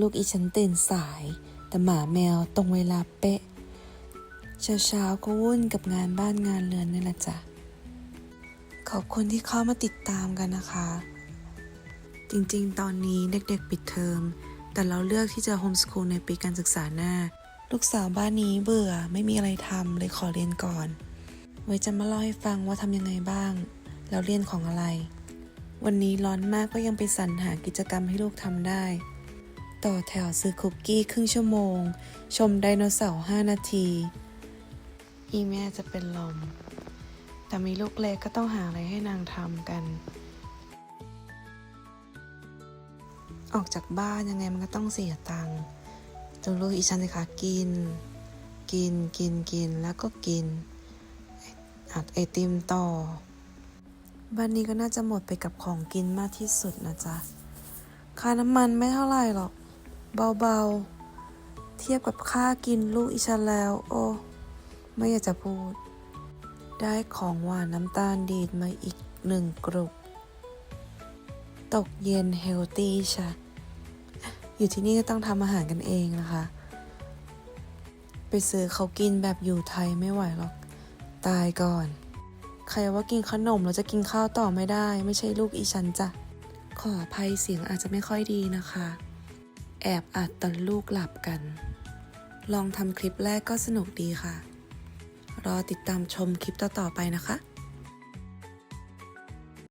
ลูกๆอีฉันตื่นสาย แต่หมาแมวตรงเวลาเป๊ะ เช้าๆก็วุ่นกับงานบ้านงานเรือนนี่แหละจ้ะ ขอบคุณที่เข้ามาติดตามกันนะคะ จริงๆ ตอนนี้เด็กๆปิดเทอม แต่เราเลือกที่จะโฮมสคูลในปีการศึกษาหน้า ลูกสาวบ้านนี้เบื่อไม่มีอะไรทำเลยขอเรียนก่อน ไว้จะมาเล่าให้ฟังว่าทำยังไงบ้าง แล้วเรียนของอะไรวันนี้ร้อนมากก็ยังไปสรรหากิจกรรมให้ลูกทำได้ ต่อแถวซื้อคุกกี้ครึ่งชั่วโมง ชมไดโนเสาร์ 5 นาที อีแม่จะเป็นลม แต่มีลูกเล็กก็ต้องหาอะไรให้นางทำกัน ออกจากบ้านยังไงมันก็ต้องเสียตังค์จนลูกอีฉันเลยค่ะกิน กินกินกินแล้วก็กิน อัดไอติมต่อ บ้านนี้ก็น่าจะหมดไปกับของกินมากที่สุดนะจ๊ะค่าน้ำมันไม่เท่าไหร่หรอก เบาๆ เทียบกับค่ากินลูกอีฉันแล้ว โอ้ ไม่อยากจะพูด ได้ของหวานน้ำตาลดีดมาอีกหนึ่งกรุบตกเย็นเฮลตี้ชะอยู่ที่นี่ก็ต้องทำอาหารกันเองนะคะ ไปซื้อเขากินแบบอยู่ไทยไม่ไหวหรอก ตายก่อน ใครว่ากินขนมเราจะกินข้าวต่อไม่ได้ ไม่ใช่ลูกอีฉันจ้ะ ขออภัยเสียงอาจจะไม่ค่อยดีนะคะ แอบอัดตอนลูกหลับกัน ลองทำคลิปแรกก็สนุกดีค่ะ รอติดตามชมคลิปต่อๆไปนะคะ